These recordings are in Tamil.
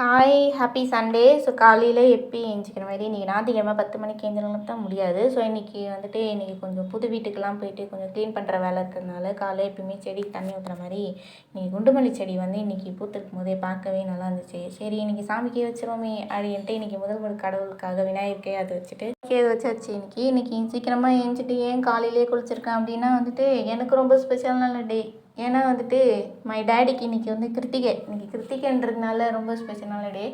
ஹாய் ஹாப்பி சண்டே ஸோ காலையில் எப்பயும் எழுந்திக்கிற மாதிரி இன்றைக்கி ஞாயிற்றுக்கிழமை பத்து மணிக்கு எழுந்திரணும் தான் முடியாது. ஸோ இன்றைக்கி வந்துட்டு இன்றைக்கி கொஞ்சம் புது வீட்டுக்கெலாம் போயிட்டு கொஞ்சம் க்ளீன் பண்ணுற வேலை இருக்கிறதுனால காலையில் எப்பயுமே செடிக்கு தண்ணி ஊற்றுற மாதிரி இன்றைக்கி குண்டுமல்லி செடி வந்து இன்றைக்கி பூத்திருக்கும் போதே பார்க்கவே நல்லா இருந்துச்சு. சரி இன்றைக்கி சாமிக்கே வச்சிருவோமே அப்படின்ட்டு இன்றைக்கி முதல் முதல் கடவுளுக்காக விநாயகருக்கே அதை வச்சுட்டு அது வச்சாச்சு. இன்றைக்கி இன்றைக்கி சீக்கிரமாக எழுந்திரிச்சிட்டு ஏன் காலையிலே குளிச்சிருக்கேன் அப்படின்னா வந்துட்டு எனக்கு ரொம்ப ஸ்பெஷலான டே ஏன்னா வந்துட்டு மை டேடிக்கு இன்றைக்கி வந்து கிருத்திகை. இன்றைக்கி கிருத்திகைன்றதுனால ரொம்ப ஸ்பெஷலான டே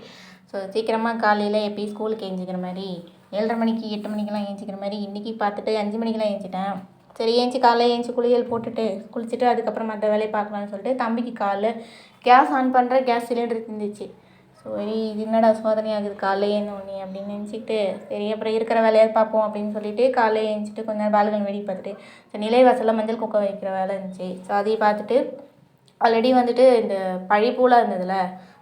ஸோ சீக்கிரமாக காலையில் எப்பயும் ஸ்கூலுக்கு ஏஞ்சிக்கிற மாதிரி ஏழரை மணிக்கு எட்டு மணிக்கெலாம் ஏஞ்சிக்கிற மாதிரி இன்றைக்கி பார்த்துட்டு அஞ்சு மணிக்கெலாம் ஏஞ்சிட்டேன் சரி ஏஞ்சி காலையில் ஏஞ்சி குளியல் போட்டுட்டு குளிச்சுட்டு அதுக்கப்புறம் மற்ற வேலையை பார்க்கலான்னு சொல்லிட்டு தம்பிக்கு காலைல கேஸ் ஆன் பண்ணுற கேஸ் சிலிண்டர் இருந்துச்சு. சரி இது என்னடா சோதனை ஆகுது? காலைல ஏந்தோடனே அப்படின்னு நினச்சிக்கிட்டு சரி அப்புறம் இருக்கிற வேலையை பார்ப்போம் அப்படின்னு சொல்லிட்டு காலைல ஏஞ்சிட்டு கொஞ்ச நேரம் பால்கனி வேடிக்கை பார்த்துட்டு ஸோ நிலைவாசலில் மஞ்சள் குக்க வைக்கிற வேலை இருந்துச்சு. ஸோ அதையும் பார்த்துட்டு ஆல்ரெடி வந்துட்டு இந்த பழிப்பூலாக இருந்ததுல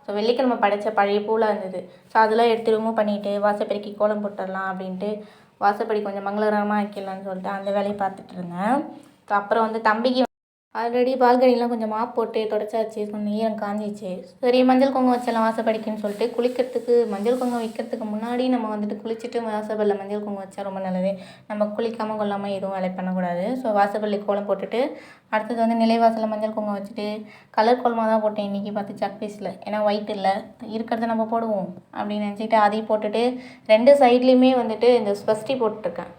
ஸோ வெள்ளிக்கிழமை படைத்த பழைய இருந்தது. ஸோ அதெல்லாம் எடுத்து ரிமூவ் பண்ணிவிட்டு வாசப்படிக்கு கோலம் போட்டுடலாம் அப்படின்ட்டு வாசப்படி கொஞ்சம் மங்களகரமாக ஆக்கிடலான்னு சொல்லிட்டு அந்த வேலையை பார்த்துட்டு இருந்தேன். ஸோ அப்புறம் வந்து தம்பிக்கு ஆல்ரெடி பால்கனிலாம் கொஞ்சம் மாப் போட்டு தொடச்சாச்சு கொஞ்சம் ஈரம் காஞ்சிச்சு. சரி மஞ்சள் குங்குமம் வச்சலாம் வாசப்படிக்குன்னு சொல்லிட்டு குளிக்கிறதுக்கு மஞ்சள் குங்குமம் வைக்கிறதுக்கு முன்னாடி நம்ம வந்துட்டு குளிச்சுட்டு வாசப்பல்ல மஞ்சள் குங்குமம் வச்சா ரொம்ப நல்லது. நம்ம குளிக்காமல் கொள்ளாமல் எதுவும் வேலை பண்ணக்கூடாது. ஸோ வாசப்பள்ளி கோலம் போட்டுட்டு அடுத்தது வந்து நிலைவாசலில் மஞ்சள் குங்குமம் வச்சுட்டு கலர் கோலமாக தான் போட்டேன் இன்றைக்கி பார்த்து சக் பீஸில் ஏன்னா ஒயிட் இல்லை. இருக்கிறத நம்ம போடுவோம் அப்படின்னு நினச்சிட்டு அதையும் போட்டுட்டு ரெண்டு சைட்லேயுமே வந்துட்டு இந்த ஸ்வஸ்டி போட்டுருக்கேன்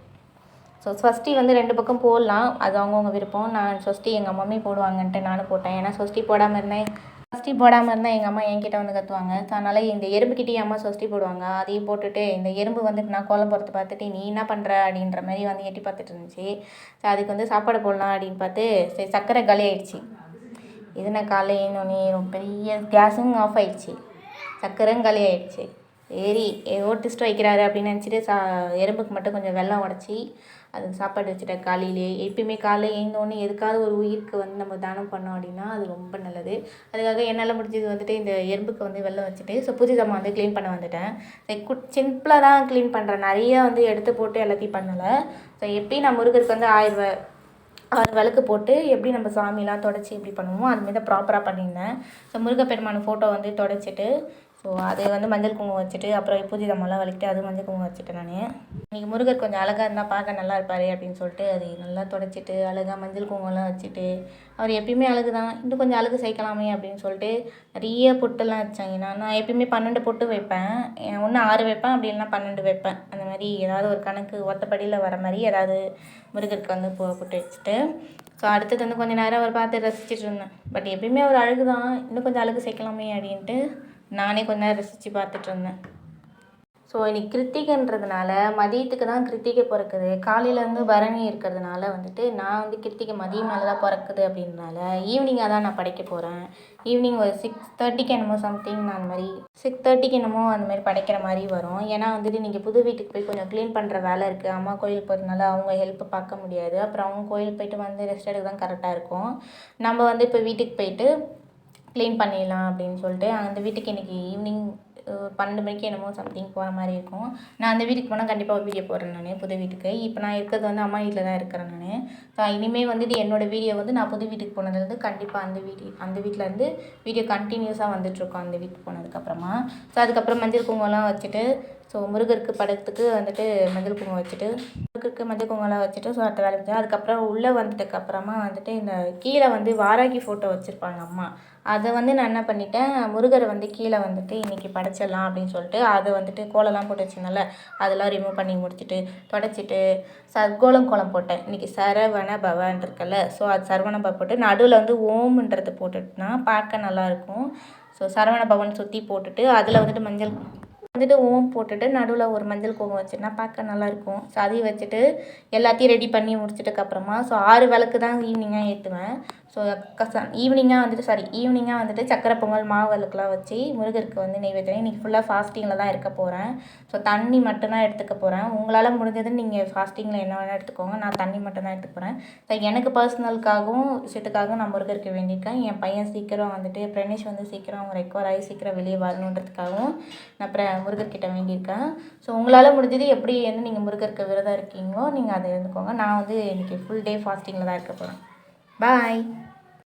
ஸோ ஸ்வஸ்டி வந்து ரெண்டு பக்கம் போடலாம். அது அவங்கவுங்க விருப்பம். நான் ஸ்வஸ்டி எங்கள் மம்மி போடுவாங்கன்ட்டு நானும் போட்டேன். ஏன்னா ஸ்வஸ்டி போடாமல் இருந்தேன் ஸ்வஸ்டி போடாமல் இருந்தால் எங்கள் அம்மா என்கிட்ட வந்து கற்றுவாங்க ஸோ அதனால் இந்த எறும்புக்கிட்டே அம்மா ஸ்வஸ்டி போடுவாங்க. அதையும் போட்டுட்டு இந்த எறும்பு வந்துட்டு நான் கோலம் போகிறத பார்த்துட்டு நீ என்ன பண்ணுற அப்படின்ற மாதிரி வந்து எட்டி பார்த்துட்டு இருந்துச்சு. ஸோ அதுக்கு வந்து சாப்பாடு போடலாம் அப்படின்னு பார்த்து சரி சர்க்கரை காலி ஆயிடுச்சு. இது நான் காலையில் ரொம்ப பெரிய கேஸும் ஆஃப் ஆயிடுச்சு. சர்க்கரையும் காலி ஆயிடுச்சு. சரி ஏதோ டிஸ்ட் வைக்கிறாரு அப்படின்னு நினச்சிட்டு சா எறும்புக்கு மட்டும் கொஞ்சம் வெள்ளம் உடச்சி அதுக்கு சாப்பாடு வச்சுட்டேன் காலையிலே எப்பயுமே காலையில் எழுந்தோடனே எதுக்காவது ஒரு உயிருக்கு வந்து நம்ம தானம் பண்ணோம் அப்படின்னா அது ரொம்ப நல்லது. அதுக்காக என்னால் முடிஞ்சது வந்துட்டு இந்த எறும்புக்கு வந்து வெள்ளம் வச்சுட்டு ஸோ புது ஜாமான் வந்து க்ளீன் பண்ண வந்துட்டேன். குட் சிம்பிளாக தான் க்ளீன் பண்ணுறேன் நிறையா வந்து எடுத்து போட்டு எல்லாத்தையும் பண்ணலை. ஸோ எப்பயும் நான் முருகருக்கு வந்து ஆயிரம் ஆறு விளக்கு போட்டு எப்படி நம்ம சாமிலாம் தொடச்சி எப்படி பண்ணுவோமோ அதுமாரி தான் ப்ராப்பராக பண்ணியிருந்தேன். ஸோ முருகப்பெருமான் ஃபோட்டோ வந்து தொடச்சிட்டு ஸோ அது வந்து மஞ்சள் குங்குமம் வச்சுட்டு அப்புறம் பூஜை எல்லாம் வலிக்கிட்டு அது மஞ்சள் குங்குமம் வச்சுட்டேன் நான். இன்றைக்கி முருகர் கொஞ்சம் அழகாக இருந்தால் பார்க்க நல்லா இருப்பார் அப்படின்னு சொல்லிட்டு அது நல்லா தொடச்சிட்டு அழகாக மஞ்சள் குங்குமம்லாம் வச்சுட்டு அவர் எப்பயுமே அழகு தான் இன்னும் கொஞ்சம் அழகு சேர்க்கலாமே அப்படின்னு சொல்லிட்டு நிறைய பொட்டுலாம் வச்சாங்க. நான் நான் எப்பயுமே பன்னெண்டு பொட்டு வைப்பேன். ஒன்று ஆறு வைப்பேன் அப்படி இல்லைனா பன்னெண்டு வைப்பேன். அந்த மாதிரி ஏதாவது ஒரு கணக்கு ஒத்தப்படியில் வர மாதிரி ஏதாவது முருகருக்கு வந்து பூ போட்டு வச்சுட்டு. ஸோ அடுத்தது வந்து கொஞ்சம் நேரம் அவர் பார்த்து ரசிச்சுட்டு இருந்தேன். பட் எப்பயுமே அவர் அழகு தான் இன்னும் கொஞ்சம் அழகு சேர்க்கலாமே அப்படின்ட்டு நானே கொஞ்ச நேரம் ரசித்து பார்த்துட்டு இருந்தேன். ஸோ இன்றைக்கி கிருத்திகைன்றதுனால மதியத்துக்கு தான் கிருத்திகை பிறக்குது. காலையிலேருந்து பரணி இருக்கிறதுனால வந்துட்டு நான் வந்து கிருத்திகை மதியம் மேலே தான் பிறக்குது அப்படின்றனால ஈவினிங்காக தான் நான் படைக்க போகிறேன் ஈவினிங் ஒரு சிக்ஸ் தேர்ட்டிக்கு என்னமோ சம்திங் நான் அந்த மாதிரி சிக்ஸ் தேர்ட்டிக்கு என்னமோ அந்த மாதிரி படைக்கிற மாதிரி வரும். ஏன்னா வந்துட்டு நீங்கள் புது வீட்டுக்கு போய் கொஞ்சம் க்ளீன் பண்ணுற வேலை இருக்குது அம்மா கோயிலுக்கு போகிறதுனால அவங்க ஹெல்ப் பார்க்க முடியாது. அப்புறம் அவங்க கோயிலுக்கு போயிட்டு வந்து ரெஸ்ட் எடுக்க தான் கரெக்டாக இருக்கும். நம்ம வந்து இப்போ வீட்டுக்கு போயிட்டு க்ளீன் பண்ணிடலாம் அப்படின்னு சொல்லிட்டு அந்த வீட்டுக்கு இன்றைக்கி ஈவினிங் பன்னெண்டு மணிக்கு என்னமோ சம்திங் போகிற மாதிரி இருக்கும். நான் அந்த வீட்டுக்கு போனால் கண்டிப்பாக ஒரு வீடியோ போடுறேன் நான் புது வீட்டுக்கு. இப்போ நான் இருக்கிறது வந்து அம்மா வீட்டில் தான் இருக்கிறேன் நான். ஸோ இனிமேல் வந்துட்டு என்னோடய வீடியோ வந்து நான் புது வீட்டுக்கு போனதுலேருந்து கண்டிப்பாக அந்த வீடி அந்த வீட்டிலேருந்து வீடியோ கண்டினியூஸாக வந்துட்டுருக்கோம் அந்த வீட்டுக்கு போனதுக்கப்புறமா ஸோ அதுக்கப்புறம் மஞ்சள் குங்குமம்லாம் வச்சுட்டு ஸோ முருகருக்கு படத்துக்கு வந்துட்டு மஞ்சள் குங்குமம் வச்சுட்டு முருகருக்கு மஞ்சள் குங்குமம்லாம் வச்சுட்டு ஸோ அடுத்த வேலை வச்சு அதுக்கப்புறம் உள்ளே வந்ததுக்கப்புறமா வந்துட்டு இந்த கீழே வந்து வாராகி ஃபோட்டோ வச்சுருப்பாங்க அம்மா. அதை வந்து நான் என்ன பண்ணிட்டேன் முருகரை வந்து கீழே வந்துட்டு இன்றைக்கி படைச்சிடலாம் அப்படின்னு சொல்லிட்டு அதை வந்துட்டு கோலம்லாம் போட்டு வச்சிருந்தால அதெல்லாம் ரிமூவ் பண்ணி முடிச்சுட்டு தொடச்சிட்டு சர்க்கோலம் கோலம் போட்டேன். இன்றைக்கி சரவண பவன் இருக்குல்ல ஸோ அது சரவண பவ போட்டு நடுவில் வந்து ஓம்ன்றது போட்டுட்டுனா பார்க்க நல்லாயிருக்கும் ஸோ சரவண பவன் சுற்றி போட்டுட்டு அதில் வந்துட்டு மஞ்சள் வந்துட்டு ஓம் போட்டுட்டு நடுவில் ஒரு மஞ்சள் குங்குமம் வச்சுருந்தா பார்க்க நல்லாயிருக்கும். ஸோ அதையும் வச்சுட்டு எல்லாத்தையும் ரெடி பண்ணி முடிச்சிட்டதுக்கப்புறமா ஸோ ஆறு விளக்கு தான் ஈவினிங்காக ஏற்றுவேன் ஸோ ஈவினிங்காக வந்துட்டு சாரி ஈவினிங்காக வந்துட்டு சக்கரை பொங்கல் மாவு விளக்குலாம் வச்சு முருகருக்கு வந்து நெய்வேத்தியம். இன்றைக்கி ஃபுல்லாக ஃபாஸ்டிங்கில் தான் இருக்க போகிறேன் ஸோ தண்ணி மட்டும்தான் எடுத்துக்க போகிறேன் உங்களால் முடிஞ்சது நீங்கள் ஃபாஸ்டிங்கில் என்ன வேணால் எடுத்துக்கோங்க. நான் தண்ணி மட்டும்தான் எடுத்துக்க போகிறேன் ஸோ எனக்கு பர்சனலுக்காகவும் விஷயத்துக்காகவும் நான் முருகருக்கு வேண்டியிருக்கேன். என் பையன் சீக்கிரம் வந்துட்டு பிரணேஷ் வந்து சீக்கிரம் ரெக்கவர் ஆகி சீக்கிரம் வெளியே வரணுன்றதுக்காகவும் நான் அப்புறம் முருகர்கிட்ட வேண்டியிருக்கேன் ஸோ உங்களால் முடிஞ்சது எப்படி வந்து நீங்கள் முருகருக்கு விரதம் இருக்கீங்களோ நீங்கள் அதை இருந்துக்கோங்க. நான் வந்து இன்றைக்கி ஃபுல் டே ஃபாஸ்டிங்கில் தான் இருக்க போகிறேன் பாய்